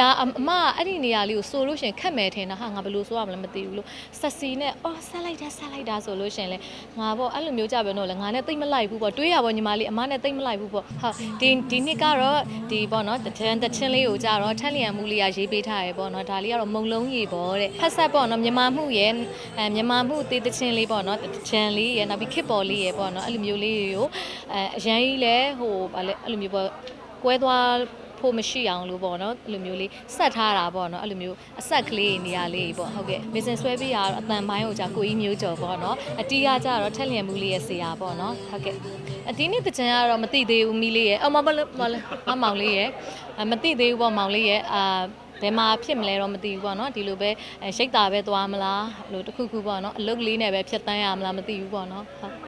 ရာလေးကိုဆိုလို့ရှရင်ခက်မယ်ထင်တာဟာငါဘယ်လိုဆိုရမလဲမသိဘူးလို့ဆက်စီနဲ့အော်ဆက်လိုက်တာဆက်လိုက်တာဆိုလို့ရှရင်လေငါပေါ့အဲ့လိုမျိုးကြပဲတော့လေငါနဲ့တိတ်မလိုက်ဘူးပေါ့တွေးရပါညီမလေးအမနဲ့တိတ်မလိုက်ဘူးပေါ့ဟာဒီဒီနှစ်ကတော့ဒီပေါ့နော်တချန်တချင်းလေးကိုကြတော့ထက်လျံမှုလေးကရေးပေးထားရပေါ့နော်ဒါလေးကတော့မုံလုံးကြီးပေါ့တဲ့ဖက်ဆက်ပေါ့နော်မြန်မာမှုရဲ့အဲမြန်မာမှုတေးတချင်းလေးပေါ့နော်တချန်လေးရဲ့နောက်ပြီးခစ်ပေါ်လေးရဲ့ပေါ့နော်အဲ့လိုမျိုးလေးတွေကိုအဲအရန်ကြီးလဲဟိုဗာလဲအဲ့လိုမျိုးပေါ့ကွဲသွား ဖို့မရှိအောင်လို့ပေါ့နော်အဲ့လိုမျိုးလေးဆက်ထားတာပေါ့နော်အဲ့လိုမျိုးအဆက်ကလေးနေရာလေးပေါ့ဟုတ်ကဲ့မစင်ဆွဲပြီးရတော့အတန်ပိုင်းကိုじゃကိုကြီးမျိုးကျော်ပေါ့နော်အတီးကကြတော့ထက်လျံမှုလေးရဲ့ဆရာပေါ့နော်ဟုတ်ကဲ့အတီးနေ့တကြံကတော့မသိသေးဘူးမီလေးရဲ့အော်မမလို့မလို့မမောင်လေးရဲ့အမသိသေးဘူးပေါ့မောင်လေးရဲ့အာဘယ်မှာဖြစ်မလဲတော့မသိဘူးပေါ့နော်ဒီလိုပဲအဲရှိတ်တာပဲသွားမလားလို့တခုခုပေါ့နော်အလုတ်လေးနဲ့ပဲဖြတ်တန်းရမလားမသိဘူးပေါ့နော်ဟုတ်